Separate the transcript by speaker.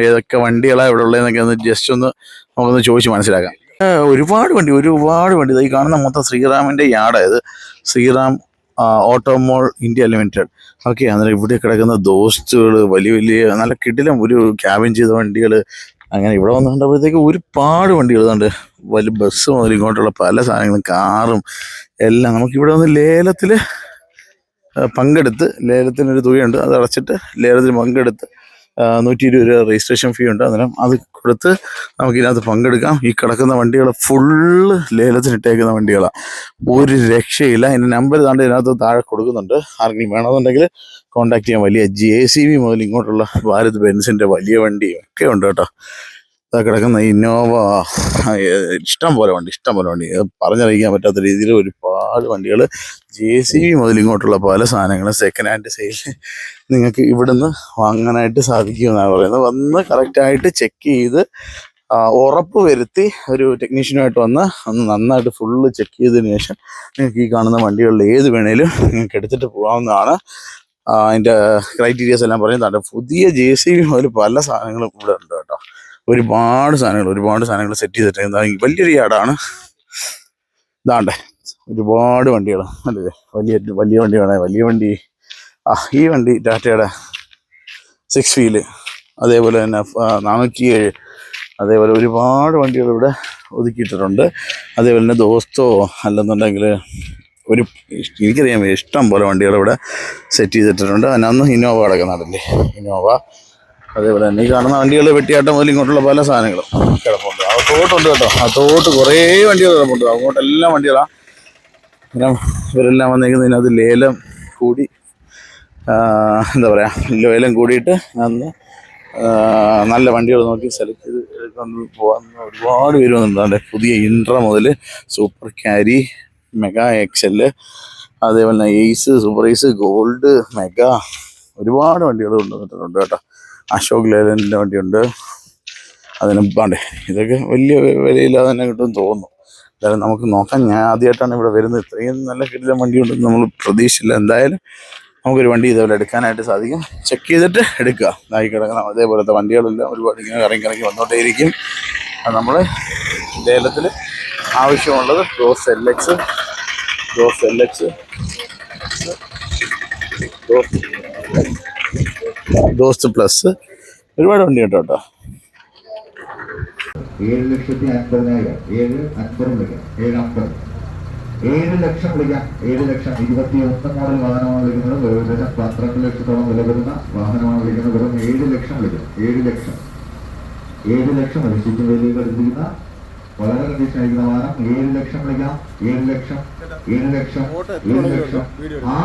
Speaker 1: ഏതൊക്കെ വണ്ടികളാണ് ഇവിടെ ഉള്ളതെന്നൊക്കെ ഒന്ന് ജസ്റ്റ് ഒന്ന് നമുക്കൊന്ന് ചോദിച്ച് മനസ്സിലാക്കാം. ഒരുപാട് വണ്ടി ഒരുപാട് വണ്ടി. ഈ കാണുന്ന മൊത്തം ശ്രീറാമിന്റെ യാർഡായത് Shriram Automall India Limited. Okay അന്നേരം ഇവിടെ കിടക്കുന്ന ദോസ്റ്റുകൾ വലിയ വലിയ നല്ല കിടിലം ഒരു ക്യാബിൻ ചെയ്ത വണ്ടികൾ അങ്ങനെ ഇവിടെ വന്ന് കണ്ടപ്പോഴത്തേക്ക് ഒരുപാട് വണ്ടികൾ ഉണ്ട് വലിയ ബസ് മുതൽ ഇങ്ങോട്ടുള്ള പല സാധനങ്ങളും കാറും എല്ലാം നമുക്ക് ഇവിടെ വന്ന് ലേലത്തിൽ പങ്കെടുത്ത് ലേലത്തിനൊരു തുകയുണ്ട്. അത് അടച്ചിട്ട് ലേലത്തിൽ പങ്കെടുത്ത് നൂറ്റി ഇരുപത് രൂപ രജിസ്ട്രേഷൻ ഫീ ഉണ്ട്. അന്നേരം അത് കൊടുത്ത് നമുക്ക് ഇതിനകത്ത് പങ്കെടുക്കാം. ഈ കിടക്കുന്ന വണ്ടികൾ ഫുള്ള് ലേലത്തിന് ഇട്ടേക്കുന്ന വണ്ടികളാണ് ഒരു രക്ഷയില്ല. അതിന്റെ നമ്പർ താണ്ട് ഇതിനകത്ത് താഴെ കൊടുക്കുന്നുണ്ട്. ആർക്കെങ്കിലും വേണമെന്നുണ്ടെങ്കിൽ കോൺടാക്ട് ചെയ്യാൻ വലിയ ജെ സി ബി മുതൽ ഇങ്ങോട്ടുള്ള ഭാരത് ബെൻസിന്റെ വലിയ വണ്ടിയും ഒക്കെ ഉണ്ട് കേട്ടോ. കിടക്കുന്ന ഇന്നോവ ഇഷ്ടം പോലെ വണ്ടി ഇഷ്ടം പോലെ വണ്ടി. പറഞ്ഞറിയിക്കാൻ പറ്റാത്ത രീതിയിൽ ഒരുപാട് വണ്ടികൾ ജെ സി ബി മുതൽ ഇങ്ങോട്ടുള്ള പല സാധനങ്ങളും സെക്കൻഡ് ഹാൻഡ് സെയിൽ നിങ്ങൾക്ക് ഇവിടുന്ന് വാങ്ങാനായിട്ട് സാധിക്കുമെന്നാണ് പറയുന്നത്. വന്ന് കറക്റ്റായിട്ട് ചെക്ക് ചെയ്ത് ഉറപ്പ് വരുത്തി ഒരു ടെക്നീഷ്യനുമായിട്ട് വന്ന് ഒന്ന് നന്നായിട്ട് ഫുള്ള് ചെക്ക് ചെയ്തതിന് ശേഷം നിങ്ങൾക്ക് ഈ കാണുന്ന വണ്ടികളിൽ ഏത് വേണേലും നിങ്ങൾക്ക് എടുത്തിട്ട് പോകാവുന്നതാണ്. അതിന്റെ ക്രൈറ്റീരിയസ് എല്ലാം പറയുന്നതാണ് പുതിയ ജെ സി ബി മുതൽ പല സാധനങ്ങളും ഇവിടെ ഉണ്ട്. ഒരുപാട് സാധനങ്ങൾ ഒരുപാട് സാധനങ്ങൾ സെറ്റ് ചെയ്തിട്ടുണ്ട് വലിയൊരു യാടാണ്. ഇതാണ്ടേ ഒരുപാട് വണ്ടികൾ അല്ലേ? വലിയ വലിയ വണ്ടി വേണേ വലിയ വണ്ടി. ആ ഈ വണ്ടി ടാറ്റയുടെ സിക്സ് വീൽ അതേപോലെ തന്നെ നാനൂറ്റി ഏഴ്. അതേപോലെ ഒരുപാട് വണ്ടികൾ ഇവിടെ ഒതുക്കിയിട്ടിട്ടുണ്ട്. അതേപോലെ തന്നെ ദോസ്തോ അല്ലെന്നുണ്ടെങ്കിൽ ഒരു എനിക്കറിയാം ഇഷ്ടം പോലെ വണ്ടികൾ ഇവിടെ സെറ്റ് ചെയ്തിട്ടിട്ടുണ്ട്. അതിനന്ന് ഇന്നോവ കിടക്കുന്നുണ്ടല്ലേ? ഇന്നോവ. അതേപോലെ തന്നെ. ഈ കാണുന്ന വണ്ടികൾ വെട്ടിയാട്ടം മുതൽ ഇങ്ങോട്ടുള്ള പല സാധനങ്ങളും. കിടപ്പുണ്ട്. അകത്തോട്ടുണ്ട് കേട്ടോ. അകത്തോട്ട് കുറേ വണ്ടികൾ കിടപ്പുണ്ട്. അങ്ങോട്ടെല്ലാം വണ്ടികളാണ് പിന്നെ ഇവരെല്ലാം വന്നേക്കുന്നത് ഇതിനകത്ത് ലേലം കൂടി എന്താ പറയുക ലേലം കൂടിയിട്ട് അന്ന് നല്ല വണ്ടികൾ നോക്കി സെലക്ട് ചെയ്ത് എടുക്കാൻ പോകാൻ ഒരുപാട് പേര് വന്നിട്ടുണ്ട്. പുതിയ ഇൻട്ര മുതൽ സൂപ്പർ ക്യാരി മെഗാ എക്സെൽ അതേപോലെ തന്നെ Ace Super Ace Gold Mega ഒരുപാട് വണ്ടികൾ കൊണ്ടുവന്നിട്ടുണ്ട് കേട്ടോ. അശോക് ലേലന്റെ വണ്ടിയുണ്ട്. അതിന് വേണ്ടേ ഇതൊക്കെ വലിയ വിലയില്ലാതെ തന്നെ കിട്ടുമെന്ന് തോന്നുന്നു. എന്തായാലും നമുക്ക് നോക്കാം. ഞാൻ ആദ്യമായിട്ടാണ് ഇവിടെ വരുന്നത്. ഇത്രയും നല്ല കിടിലം വണ്ടിയുണ്ടെന്ന് നമ്മൾ പ്രതീക്ഷിച്ചില്ല. എന്തായാലും നമുക്കൊരു വണ്ടി ഇതേപോലെ എടുക്കാനായിട്ട് സാധിക്കും. ചെക്ക് ചെയ്തിട്ട് എടുക്കുക. ഇതായി കിടക്കണം. അതേപോലത്തെ വണ്ടികളെല്ലാം ഒരുപാട് ഇങ്ങനെ കറങ്ങി കറങ്ങി വന്നോട്ടേയിരിക്കും അത് നമ്മൾ ലേലത്തിൽ ആവശ്യമുള്ളത് Dost L X Dost L X Dost Plus ഒരുപാട് വണ്ടി ഉണ്ട് കേട്ടോ.
Speaker 2: ഏഴ് ലക്ഷത്തി അൻപതിനായിരം ഏഴ് അൻപത് ഏഴ് ലക്ഷം വിളിക്കാം ഏഴ് ലക്ഷം. ഇരുപത്തി ഒന്ന് മോഡൽ വാഹനമാണ് വിളിക്കുന്നത്. ഏകദേശം പന്ത്രണ്ട് ലക്ഷത്തോളം വില വരുന്ന വാഹനമാണ് വിളിക്കുന്നത്. വെറും ഏഴ് ലക്ഷം വിളിക്കാം ഏഴ് ലക്ഷം. ഏഴ് ലക്ഷം വേദിയിൽ എടുത്തിരിക്കുന്ന വളരെ കണ്ടീഷൻ വാഹനം. ഏഴ് ലക്ഷം വിളിക്കാം ഏഴ് ലക്ഷം ഏഴ് ലക്ഷം ഏഴ് ലക്ഷം. ആ